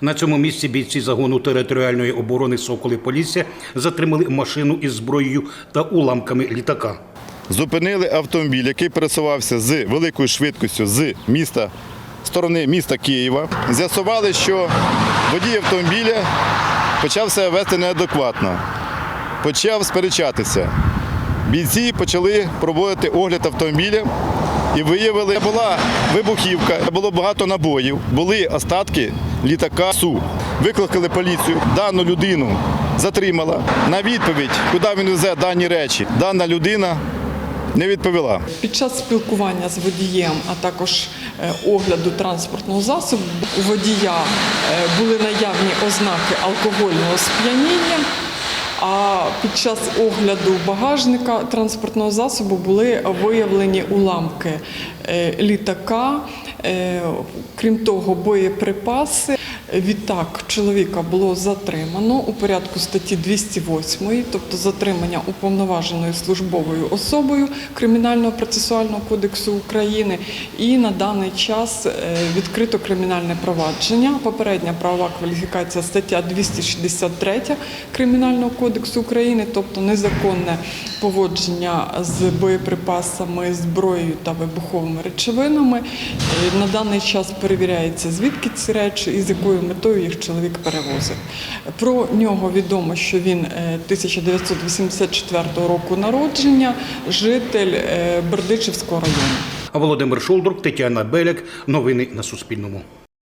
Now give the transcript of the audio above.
На цьому місці бійці загону територіальної оборони Соколи Полісся затримали машину із зброєю та уламками літака. Зупинили автомобіль, який пересувався з великою швидкістю з міста сторони міста Києва. З'ясували, що водій автомобіля почав себе вести неадекватно, почав сперечатися. Бійці почали проводити огляд автомобіля і виявили, була вибухівка, було багато набоїв, були остатки літака Су. Викликали поліцію, дану людину затримала. На відповідь, куди він везе дані речі, дана людина не відповіла. Під час спілкування з водієм, а також е, огляду транспортного засобу, у водія е, були наявні ознаки алкогольного сп'яніння. Під час огляду багажника транспортного засобу були виявлені уламки е, літака, е, крім того, боєприпаси. Відтак чоловіка було затримано у порядку статті 208, тобто затримання уповноваженою службовою особою Кримінального процесуального кодексу України. І на даний час е, відкрито кримінальне провадження. Попередня правова кваліфікація стаття 263 Кримінального кодексу України, тобто незаконне поводження з боєприпасами, зброєю та вибуховими речовинами. Е, На даний час перевіряється, звідки ці речі і з якою метою їх чоловік перевозив. Про нього відомо, що він е, 1984 року народження, житель е, Бердичівського району. Володимир Шолдрук, Тетяна Беляк. Новини на Суспільному.